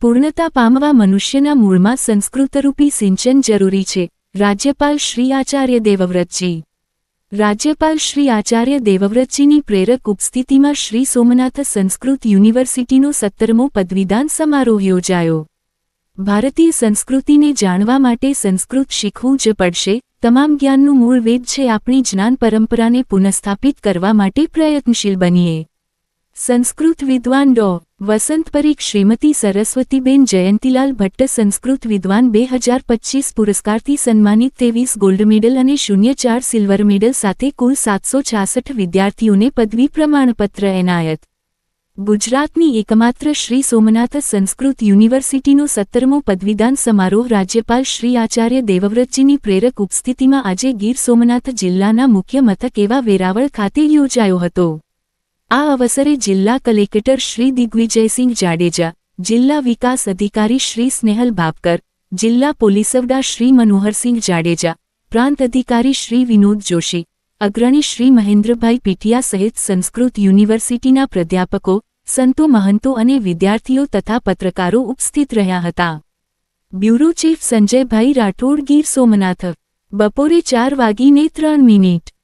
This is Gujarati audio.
પૂર્ણતા પામવા મનુષ્યના મૂળમાં સંસ્કૃતરૂપી સિંચન જરૂરી છે. રાજ્યપાલ શ્રી આચાર્ય દેવવ્રતજી. રાજ્યપાલ શ્રી આચાર્ય દેવવ્રતજીની પ્રેરક ઉપસ્થિતિમાં શ્રી સોમનાથ સંસ્કૃત યુનિવર્સિટીનો સત્તરમો પદવીદાન સમારોહ યોજાયો. ભારતીય સંસ્કૃતિને જાણવા માટે સંસ્કૃત શીખવું જ પડશે. તમામ જ્ઞાનનું મૂળ વેદ છે. આપણી જ્ઞાન પરંપરાને પુનઃસ્થાપિત કરવા માટે પ્રયત્નશીલ બનીએ. સંસ્કૃત વિદ્વાન ડો. વસંત પરીખ શ્રીમતી સરસ્વતીબેન જયંતીલાલ ભટ્ટ સંસ્કૃત વિદ્વાન બે હજાર પચીસ પુરસ્કારથી સન્માનિત ત્રેવીસ ગોલ્ડ મેડલ અને શૂન્ય ચાર સિલ્વર મેડલ સાથે કુલ સાતસો છાસઠ વિદ્યાર્થીઓને પદવી પ્રમાણપત્ર એનાયત. ગુજરાતની એકમાત્ર શ્રી સોમનાથ સંસ્કૃત યુનિવર્સિટીનો સત્તરમો પદવીદાન સમારોહ રાજ્યપાલ શ્રી આચાર્ય દેવવ્રતજીની પ્રેરક ઉપસ્થિતિમાં આજે ગીર સોમનાથ જિલ્લાના મુખ્ય મથક એવા વેરાવળ ખાતે યોજાયો હતો. આ અવસરે જિલ્લા કલેક્ટર શ્રી દિગ્વિજયસિંહ જાડેજા, જિલ્લા વિકાસ અધિકારી શ્રી સ્નેહલ ભાપકર, જિલ્લા પોલીસવડા શ્રી મનોહરસિંહ જાડેજા, પ્રાંત અધિકારી શ્રી વિનોદ જોશી, અગ્રણી શ્રી મહેન્દ્રભાઈ પીઠિયા સહિત સંસ્કૃત યુનિવર્સિટીના પ્રાધ્યાપકો, સંતો મહંતો અને વિદ્યાર્થીઓ તથા પત્રકારો ઉપસ્થિત રહ્યા હતા. Bureau chief Sanjaybhai Rathod Gir Somnath. બપોરે ચાર વાગીને ત્રણ મિનિટ.